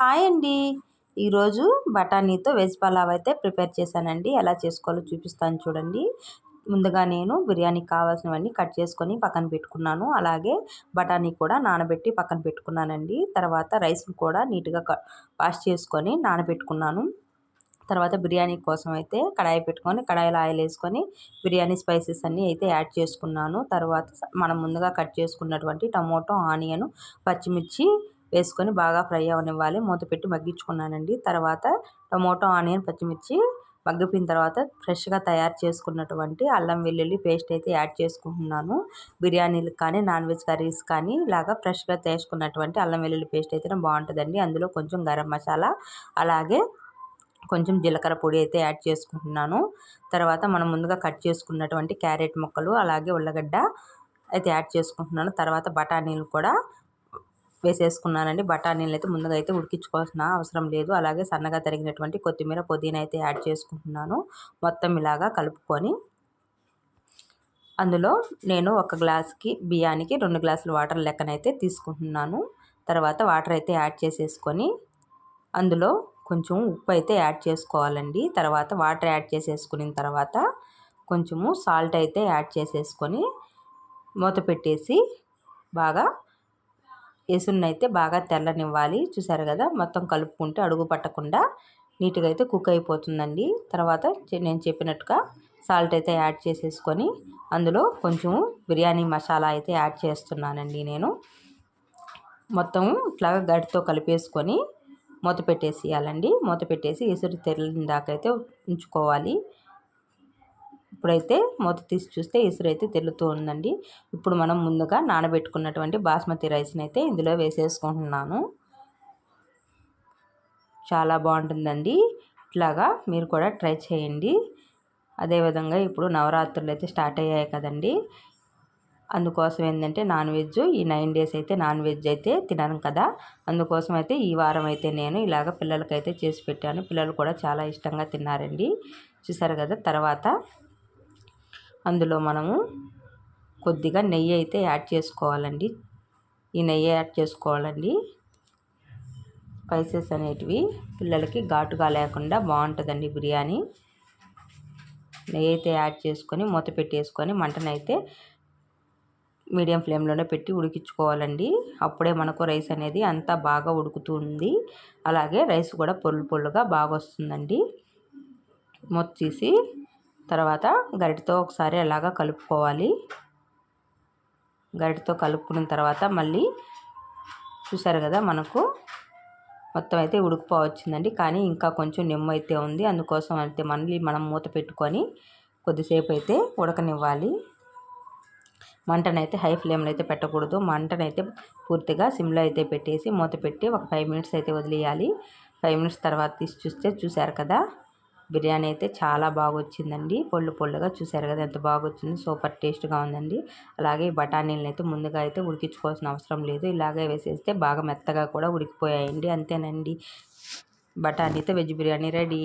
Hi అండి. ఈరోజు బఠానీతో veg pulao అయితే ప్రిపేర్ చేశానండి. ఎలా చేసుకోవాలో చూపిస్తాను చూడండి. ముందుగా నేను బిర్యానీకి కావాల్సినవన్నీ కట్ చేసుకొని పక్కన పెట్టుకున్నాను. అలాగే బఠానీ కూడా నానబెట్టి పక్కన పెట్టుకున్నానండి. తర్వాత రైస్ని కూడా నీట్గా వాష్ చేసుకొని నానబెట్టుకున్నాను. తర్వాత బిర్యానీ కోసం అయితే కడాయి పెట్టుకొని కడాయిలో ఆయిల్ వేసుకొని బిర్యానీ స్పైసెస్ అన్నీ అయితే యాడ్ చేసుకున్నాను. తర్వాత మనం ముందుగా కట్ చేసుకున్నటువంటి టమోటో ఆనియన్ పచ్చిమిర్చి వేసుకొని బాగా ఫ్రై అవనివ్వాలి. మూత పెట్టి మగ్గించుకున్నానండి. తర్వాత టమోటో ఆనియన్ పచ్చిమిర్చి మగ్గిపోయిన తర్వాత ఫ్రెష్గా తయారు చేసుకున్నటువంటి అల్లం వెల్లుల్లి పేస్ట్ అయితే యాడ్ చేసుకుంటున్నాను. బిర్యానీలకు కానీ నాన్ వెజ్ కర్రీస్ కానీ ఇలాగా ఫ్రెష్గా చేసుకున్నటువంటి అల్లం వెల్లుల్లి పేస్ట్ అయితే బాగుంటుందండి. అందులో కొంచెం గరం మసాలా అలాగే కొంచెం జీలకర్ర పొడి అయితే యాడ్ చేసుకుంటున్నాను. తర్వాత మనం ముందుగా కట్ చేసుకున్నటువంటి క్యారెట్ ముక్కలు అలాగే ఉల్లగడ్డ అయితే యాడ్ చేసుకుంటున్నాను. తర్వాత బఠానీలు కూడా వేసేసుకున్నానండి. బఠానీలు అయితే ముందుగా అయితే ఉడికించుకోవాల్సిన అవసరం లేదు. అలాగే సన్నగా తరిగినటువంటి కొత్తిమీర పుదీనా అయితే యాడ్ చేసుకుంటున్నాను. మొత్తం ఇలాగా కలుపుకొని అందులో నేను ఒక గ్లాస్కి బియ్యానికి రెండు గ్లాసులు వాటర్ లెక్కనైతే తీసుకుంటున్నాను. తర్వాత వాటర్ అయితే యాడ్ చేసేసుకొని అందులో కొంచెం ఉప్పు అయితే యాడ్ చేసుకోవాలండి. తర్వాత వాటర్ యాడ్ చేసేసుకున్న తర్వాత కొంచెము సాల్ట్ అయితే యాడ్ చేసేసుకొని మూత పెట్టేసి బాగా అయితే బాగా తెల్లనివ్వాలి. చూసారు కదా? మొత్తం కలుపుకుంటే అడుగు పట్టకుండా నీట్గా అయితే కుక్ అయిపోతుందండి. తర్వాత నేను చెప్పినట్టుగా సాల్ట్ అయితే యాడ్ చేసేసుకొని అందులో కొంచెం బిర్యానీ మసాలా అయితే యాడ్ చేస్తున్నానండి నేను. మొత్తం ఇట్లాగా గడితో కలిపేసుకొని మూత పెట్టేసేయాలండి. మూత పెట్టేసి ఎసురు తెల్లిన దాకా అయితే ఉంచుకోవాలి. ఇప్పుడైతే మూత తీసి చూస్తే ఇసురు అయితే తెలుతూ ఉందండి. ఇప్పుడు మనం ముందుగా నానబెట్టుకున్నటువంటి బాస్మతి రైస్ని అయితే ఇందులో వేసేసుకుంటున్నాను. చాలా బాగుంటుందండి. ఇట్లాగా మీరు కూడా ట్రై చేయండి. అదేవిధంగా ఇప్పుడు నవరాత్రులు అయితే స్టార్ట్ అయ్యాయి కదండి. అందుకోసం ఏంటంటే నాన్ వెజ్ ఈ నైన్ డేస్ అయితే నాన్ వెజ్ అయితే తినను కదా. అందుకోసం అయితే ఈ వారం అయితే నేను ఇలాగ పిల్లలకైతే చేసి పెట్టాను. పిల్లలు కూడా చాలా ఇష్టంగా తిన్నారండి. చూసారు కదా తర్వాత అందులో మనము కొద్దిగా నెయ్యి అయితే యాడ్ చేసుకోవాలండి. ఈ నెయ్యి యాడ్ చేసుకోవాలండి. స్పైసెస్ అనేటివి పిల్లలకి ఘాటుగా లేకుండా బాగుంటుందండి బిర్యానీ. నెయ్యి అయితే యాడ్ చేసుకొని మూత పెట్టేసుకొని మంటనైతే మీడియం ఫ్లేమ్లోనే పెట్టి ఉడికించుకోవాలండి. అప్పుడే మనకు రైస్ అనేది అంతా బాగా ఉడుకుతుంది. అలాగే రైస్ కూడా పొల్లు పొల్లుగా బాగా వస్తుందండి మూత తీసి తర్వాత గరిటతో ఒకసారి అలాగా కలుపుకోవాలి. గరిటతో కలుపుకున్న తర్వాత మళ్ళీ చూసారు కదా మనకు మొత్తం అయితే ఉడికిపోవచ్చిందండి. కానీ ఇంకా కొంచెం నిమ్మ అయితే ఉంది. అందుకోసం అయితే మళ్ళీ మనం మూత పెట్టుకొని కొద్దిసేపు అయితే ఉడకనివ్వాలి. మంటనైతే హై ఫ్లేమ్లో అయితే పెట్టకూడదు. మంటనైతే పూర్తిగా సిమ్లో అయితే పెట్టేసి మూత పెట్టి ఒక ఫైవ్ మినిట్స్ అయితే వదిలేయాలి. ఫైవ్ మినిట్స్ తర్వాత తీసి చూస్తే చూసారు కదా? బిర్యానీ అయితే చాలా బాగా వచ్చిందండి పొళ్ళు పొళ్ళుగా చూసారు కదా ఎంత బాగా వచ్చింది సూపర్ టేస్ట్గా ఉందండి. అలాగే బఠానీలను అయితే ముందుగా అయితే ఉడికించుకోవాల్సిన అవసరం లేదు. ఇలాగే వేసేస్తే బాగా మెత్తగా కూడా ఉడికిపోయాయండి. అంతేనండి. బఠానీతో వెజ్ బిర్యానీ రెడీ.